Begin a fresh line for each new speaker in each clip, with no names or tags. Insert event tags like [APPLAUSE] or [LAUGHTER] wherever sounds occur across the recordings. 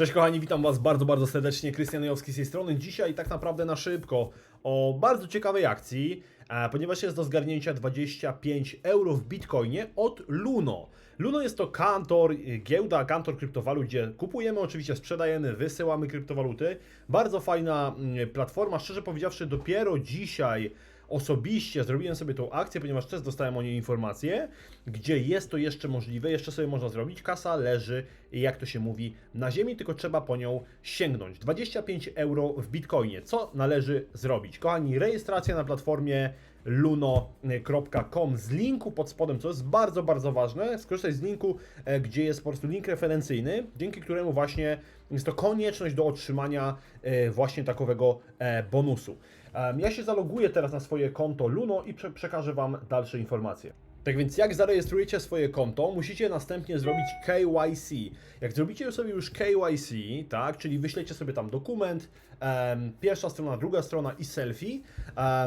Cześć kochani, witam Was bardzo, bardzo serdecznie. Krystian Jowski z tej strony. Dzisiaj tak naprawdę na szybko o bardzo ciekawej akcji, e, ponieważ jest do zgarnięcia 25 euro w Bitcoinie od Luno. Luno jest to kantor, y, giełda, kantor kryptowalut, gdzie kupujemy, oczywiście sprzedajemy, wysyłamy kryptowaluty. Bardzo fajna mm, platforma, szczerze powiedziawszy, dopiero dzisiaj osobiście zrobiłem sobie tą akcję, ponieważ też dostałem o niej informację, gdzie jest to jeszcze możliwe, jeszcze sobie można zrobić. Kasa leży, jak to się mówi, na ziemi, tylko trzeba po nią sięgnąć. 25 euro w bitcoinie. Co należy zrobić? Kochani, rejestracja na platformie luno.com z linku pod spodem, co jest bardzo, bardzo ważne. Skorzystaj z linku, e, gdzie jest po prostu link referencyjny, dzięki któremu właśnie jest to konieczność do otrzymania e, właśnie takowego e, bonusu. Ja się zaloguję teraz na swoje konto Luno i prze przekażę Wam dalsze informacje. Tak więc jak zarejestrujecie swoje konto, musicie następnie zrobić KYC. Jak zrobicie sobie już KYC, tak, czyli wyślecie sobie tam dokument, pierwsza strona, druga strona i selfie,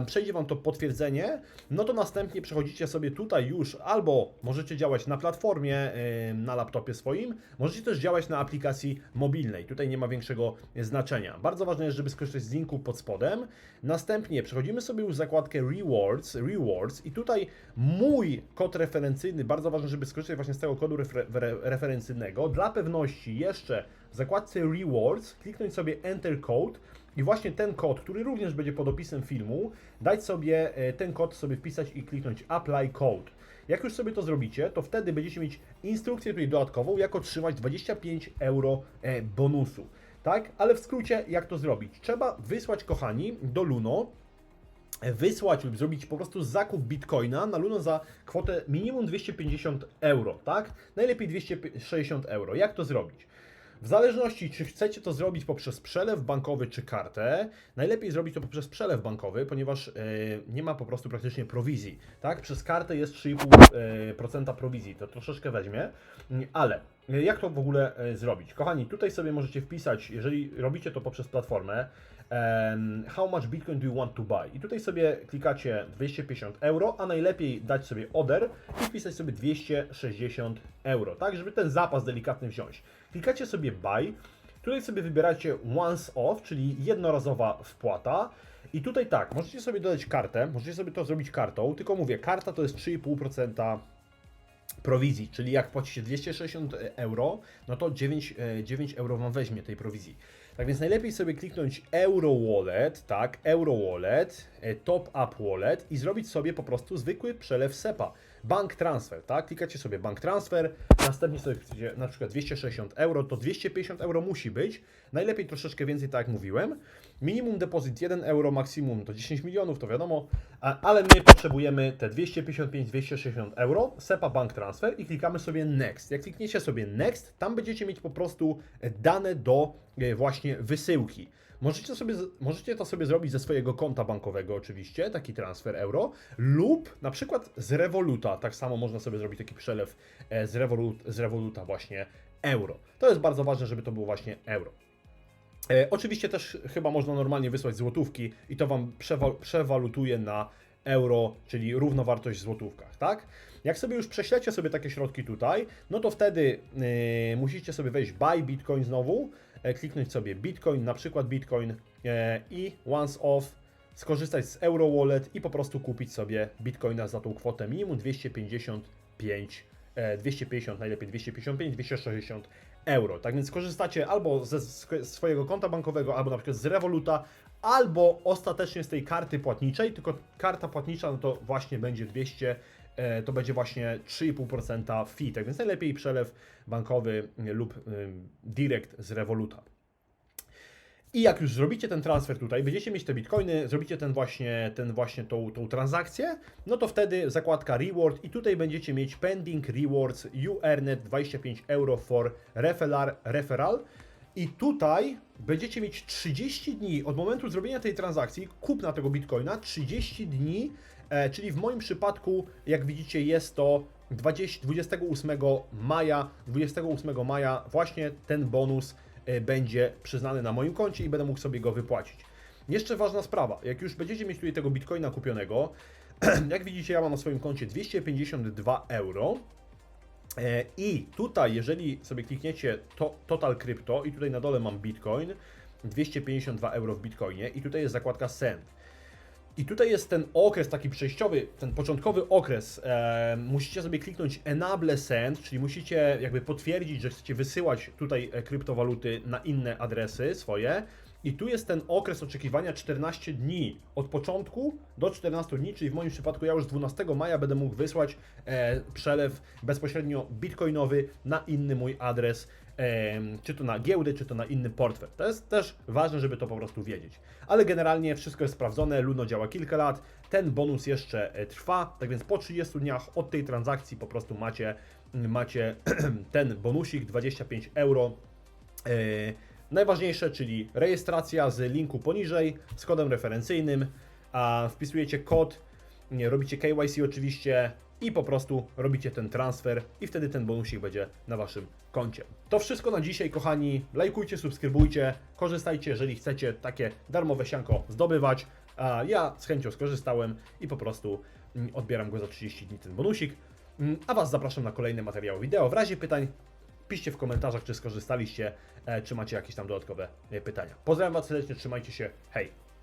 przejdzie Wam to potwierdzenie, no to następnie przechodzicie sobie tutaj już albo możecie działać na platformie, na laptopie swoim, możecie też działać na aplikacji mobilnej. Tutaj nie ma większego znaczenia. Bardzo ważne jest, żeby skorzystać z linku pod spodem. Następnie przechodzimy sobie już zakładkę Rewards, Rewards i tutaj mój kod referencyjny, bardzo ważne, żeby skorzystać właśnie z tego kodu refer re referencyjnego. Dla pewności jeszcze w zakładce Rewards kliknąć sobie Enter Code i właśnie ten kod, który również będzie pod opisem filmu, dać sobie e, ten kod sobie wpisać i kliknąć Apply Code. Jak już sobie to zrobicie, to wtedy będziecie mieć instrukcję tutaj dodatkową, jak otrzymać 25 euro e, bonusu. Tak? Ale w skrócie, jak to zrobić? Trzeba wysłać, kochani, do Luno wysłać lub zrobić po prostu zakup bitcoina na Luno za kwotę minimum 250 euro, tak? Najlepiej 260 euro. Jak to zrobić? W zależności, czy chcecie to zrobić poprzez przelew bankowy czy kartę, najlepiej zrobić to poprzez przelew bankowy, ponieważ e, nie ma po prostu praktycznie prowizji. Tak? Przez kartę jest 3,5% prowizji, to troszeczkę weźmie, ale e, jak to w ogóle e, zrobić? Kochani, tutaj sobie możecie wpisać, jeżeli robicie to poprzez platformę, em, how much bitcoin do you want to buy? I tutaj sobie klikacie 250 euro, a najlepiej dać sobie order i wpisać sobie 260 euro, tak, żeby ten zapas delikatny wziąć. Klikacie sobie buy, tutaj sobie wybieracie once off, czyli jednorazowa wpłata. I tutaj tak, możecie sobie dodać kartę, możecie sobie to zrobić kartą, tylko mówię, karta to jest 3,5% prowizji, czyli jak płacicie 260 euro, no to 9, e, 9 euro Wam weźmie tej prowizji. Tak więc najlepiej sobie kliknąć Euro Wallet, tak, Euro Wallet, e, Top Up Wallet i zrobić sobie po prostu zwykły przelew SEPA. Bank transfer, tak? Klikacie sobie bank transfer, następnie sobie chcecie na przykład 260 euro, to 250 euro musi być. Najlepiej troszeczkę więcej, tak jak mówiłem. Minimum depozyt 1 euro, maksimum to 10 milionów, to wiadomo, ale my potrzebujemy te 255-260 euro, SEPA bank transfer i klikamy sobie next. Jak klikniecie sobie next, tam będziecie mieć po prostu dane do właśnie wysyłki. Możecie, to sobie, możecie to sobie zrobić ze swojego konta bankowego oczywiście, taki transfer euro, lub na przykład z Revoluta, tak samo można sobie zrobić taki przelew e, z, Revolut, z Revoluta właśnie euro. To jest bardzo ważne, żeby to było właśnie euro. E, oczywiście też chyba można normalnie wysłać złotówki i to Wam przewa- przewalutuje na euro, czyli równowartość w złotówkach, tak? Jak sobie już prześlecie sobie takie środki tutaj, no to wtedy yy, musicie sobie wejść buy bitcoin znowu, e, kliknąć sobie bitcoin, na przykład bitcoin e, i once off, skorzystać z euro wallet i po prostu kupić sobie bitcoina za tą kwotę minimum 255 e, 250, najlepiej 255, 260 euro. Tak więc korzystacie albo ze sw- swojego konta bankowego, albo na przykład z Revoluta, albo ostatecznie z tej karty płatniczej, tylko karta płatnicza no to właśnie będzie 200, e, to będzie właśnie 3,5% fee. Tak więc najlepiej przelew bankowy y, lub y, direct z Revoluta. I jak już zrobicie ten transfer tutaj, będziecie mieć te bitcoiny, zrobicie ten właśnie, ten właśnie tą, tą transakcję, no to wtedy zakładka reward i tutaj będziecie mieć pending rewards you earned 25 euro for referral, referral i tutaj będziecie mieć 30 dni od momentu zrobienia tej transakcji, kupna tego bitcoina, 30 dni, e, czyli w moim przypadku, jak widzicie, jest to 20, 28 maja, 28 maja właśnie ten bonus e, będzie przyznany na moim koncie i będę mógł sobie go wypłacić. Jeszcze ważna sprawa, jak już będziecie mieć tutaj tego bitcoina kupionego, [CLEARS THROAT] jak widzicie, ja mam na swoim koncie 252 euro. E, I tutaj, jeżeli sobie klikniecie to, Total Crypto i tutaj na dole mam Bitcoin, 252 euro w Bitcoinie i tutaj jest zakładka Send. I tutaj jest ten okres taki przejściowy, ten początkowy okres. E, musicie sobie kliknąć Enable Send, czyli musicie jakby potwierdzić, że chcecie wysyłać tutaj e, kryptowaluty na inne adresy swoje. I tu jest ten okres oczekiwania 14 dni od początku do 14 dni, czyli w moim przypadku ja już 12 maja będę mógł wysłać e, przelew bezpośrednio bitcoinowy na inny mój adres, e, czy to na giełdę, czy to na inny portfel. To jest też ważne, żeby to po prostu wiedzieć. Ale generalnie wszystko jest sprawdzone, Luno działa kilka lat, ten bonus jeszcze e, trwa, tak więc po 30 dniach od tej transakcji po prostu macie, macie [CLEARS THROAT] ten bonusik 25 euro. E, Najważniejsze, czyli rejestracja z linku poniżej z kodem referencyjnym, a wpisujecie kod, robicie KYC oczywiście i po prostu robicie ten transfer i wtedy ten bonusik będzie na Waszym koncie. To wszystko na dzisiaj, kochani. Lajkujcie, subskrybujcie, korzystajcie, jeżeli chcecie takie darmowe sianko zdobywać. A ja z chęcią skorzystałem i po prostu mm, odbieram go za 30 dni ten bonusik. Mm, A Was zapraszam na kolejne materiały wideo. W razie pytań Piszcie w komentarzach, czy skorzystaliście, e, czy macie jakieś tam dodatkowe e, pytania. Pozdrawiam Was serdecznie, trzymajcie się, hej!